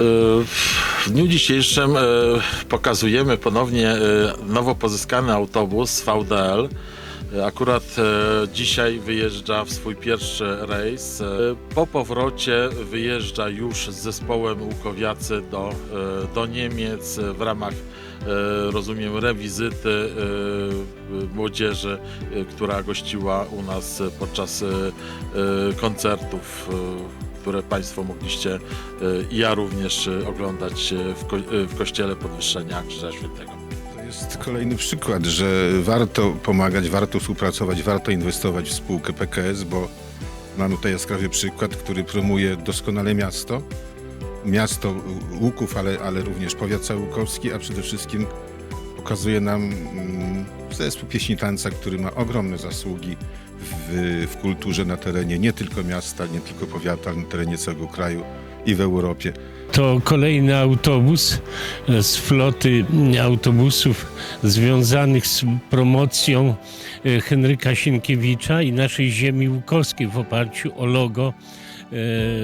W dniu dzisiejszym e, pokazujemy ponownie e, nowo pozyskany autobus VDL. E, Akurat e, dzisiaj wyjeżdża w swój pierwszy rejs. E, Po powrocie wyjeżdża już z zespołem Łukowiacy do, e, do Niemiec e, w ramach, e, rozumiem, rewizyty e, młodzieży, e, która gościła u nas e, podczas e, e, koncertów, e, które Państwo mogliście e, i ja również e, oglądać e, w, ko- w kościele Podwyższenia Krzyża Świętego. To jest kolejny przykład, że warto pomagać, warto współpracować, warto inwestować w spółkę PKS, bo mamy tutaj jaskrawy przykład, który promuje doskonale miasto. Miasto Łuków, ale, ale również powiat całukowski, a przede wszystkim pokazuje nam mm, zespół pieśni tańca, który ma ogromne zasługi w, w kulturze na terenie nie tylko miasta, nie tylko powiatu, ale na terenie całego kraju i w Europie. To kolejny autobus e, z floty mm, autobusów związanych z promocją e, Henryka Sienkiewicza i naszej ziemi łukowskiej w oparciu o logo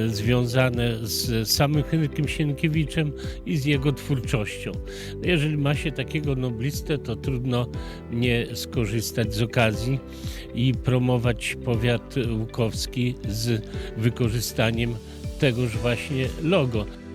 związane z samym Henrykiem Sienkiewiczem i z jego twórczością. Jeżeli ma się takiego noblistę, to trudno nie skorzystać z okazji i promować powiat łukowski z wykorzystaniem tegoż właśnie logo.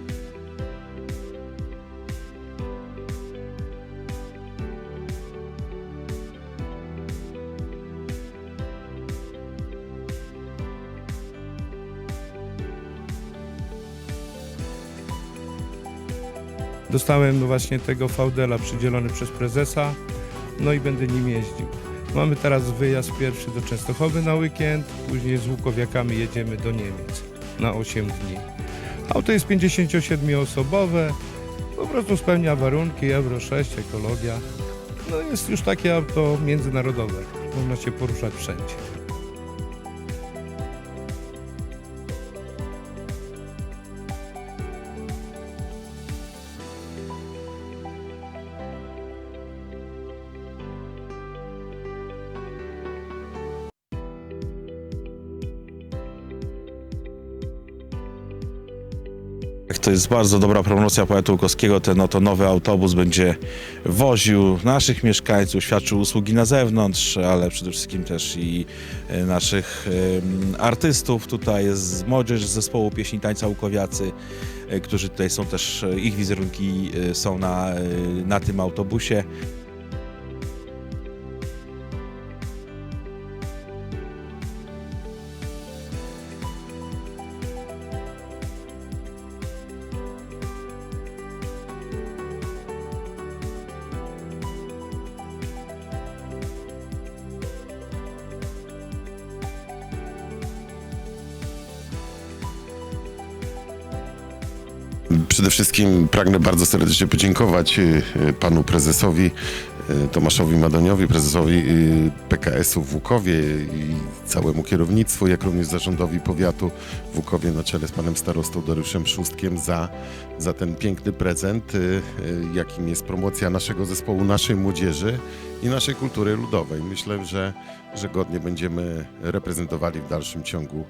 Dostałem właśnie tego VDL-a przydzielony przez prezesa, no i będę nim jeździł. Mamy teraz wyjazd pierwszy do Częstochowy na weekend, później z Łukowiakami jedziemy do Niemiec na 8 dni. Auto jest 57-osobowe, po prostu spełnia warunki Euro 6, ekologia. No jest już takie auto międzynarodowe, można się poruszać wszędzie. To jest bardzo dobra promocja poetu Łukowskiego. Ten oto nowy autobus będzie woził naszych mieszkańców, świadczył usługi na zewnątrz, ale przede wszystkim też i e, naszych artystów. Tutaj jest młodzież z zespołu pieśni tańca Łukowiacy, e, którzy tutaj są też, e, ich wizerunki są na, na tym autobusie. Przede wszystkim pragnę bardzo serdecznie podziękować y, y, panu prezesowi Tomaszowi Madoniowi, prezesowi y, PKS-u w Łukowie i całemu kierownictwu, jak również zarządowi powiatu w Łukowie na czele z panem starostą Dariuszem Szóstkiem za, za ten piękny prezent, y, y, jakim jest promocja naszego zespołu, naszej młodzieży i naszej kultury ludowej. Myślę, że, że godnie będziemy reprezentowali w dalszym ciągu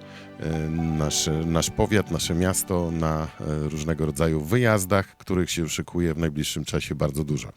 nasz, nasz powiat, nasze miasto na różnego rodzaju wyjazdach, których się szykuje w najbliższym czasie bardzo dużo.